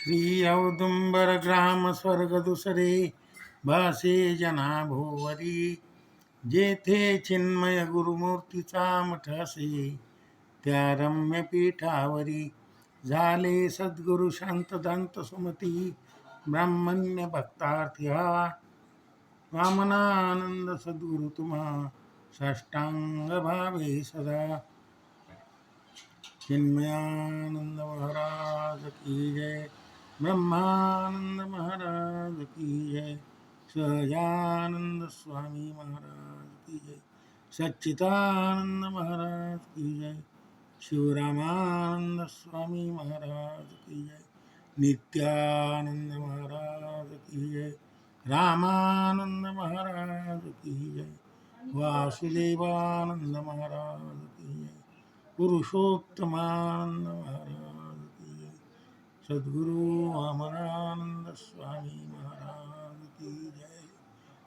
श्री औदुंबर ग्राम स्वर्ग दुसरे भासे जना भोवरी, जेथे चिन्मय गुरुमूर्तीचा मठ असे। त्या रम्य पीठावरी, झाले सद्गुरु शांत दांत सुमती, ब्राह्मण्य भक्तार्थी हा। वामनानंद सद्गुरु तुम्हा, साष्टांग भावे सदा। चिन्मयानंद महाराज की जय। ब्रह्मानंद महाराज की जय। सहजानंद स्वामी महाराज की जय। सच्चिदानंद महाराज की जय। शिवरामानंद स्वामी महाराज की जय। नित्यानंद महाराज की जय। रामानंद महाराज की जय। वासुदेवानंद महाराज की जय। पुरुषोत्तमानंद सद्गुरु अमरनाथ